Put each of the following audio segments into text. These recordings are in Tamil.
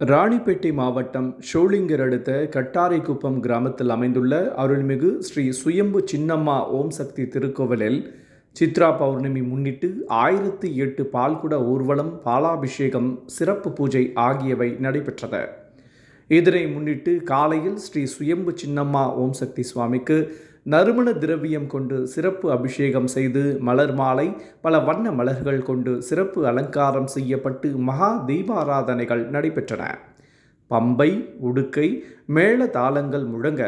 ராணிப்பேட்டை மாவட்டம் ஷோலிங்கர் அடுத்த கட்டாரைக்குப்பம் கிராமத்தில் அமைந்துள்ள அருள்மிகு ஸ்ரீ சுயம்பு சின்னம்மா ஓம் சக்தி திருக்கோவிலில் சித்ரா பௌர்ணமி முன்னிட்டு ஆயிரத்தி எட்டு பால்குட ஊர்வலம் பாலாபிஷேகம் சிறப்பு பூஜை ஆகியவை நடைபெற்றது இதனை முன்னிட்டு காலையில் ஸ்ரீ சுயம்பு சின்னம்மா ஓம் சக்தி சுவாமிக்கு நறுமண திரவியம் கொண்டு சிறப்பு அபிஷேகம் செய்து மலர் மாலை பல வண்ண மலர்கள் கொண்டு சிறப்பு அலங்காரம் செய்யப்பட்டு மகா தீபாராதனைகள் நடைபெற்றன. பம்பை உடுக்கை மேள தாளங்கள் முழங்க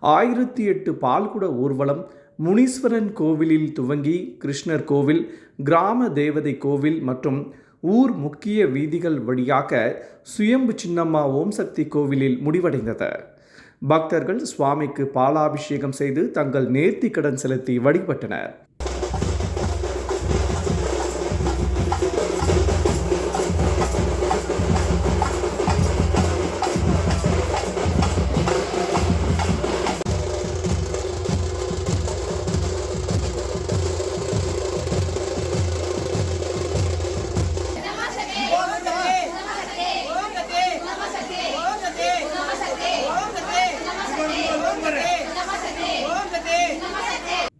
ஆயிரத்தி எட்டு பால்குட ஊர்வலம் முனீஸ்வரன் கோவிலில் துவங்கி கிருஷ்ணர் கோவில் கிராம தேவதை கோவில் மற்றும் ஊர் முக்கிய வீதிகள் வழியாக சுயம்பு சின்னம்மா ஓம் சக்தி கோவிலில் முடிவடைந்தது. பக்தர்கள் சுவாமிக்கு பாலாபிஷேகம் செய்து தங்கள் நேர்த்தி கடன் செலுத்தி வழிபட்டனர்.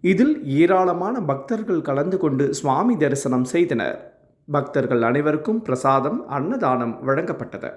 இதில் ஏராளமான பக்தர்கள் கலந்து கொண்டு சுவாமி தரிசனம் செய்தனர். பக்தர்கள் அனைவருக்கும் பிரசாதம் அன்னதானம் வழங்கப்பட்டது.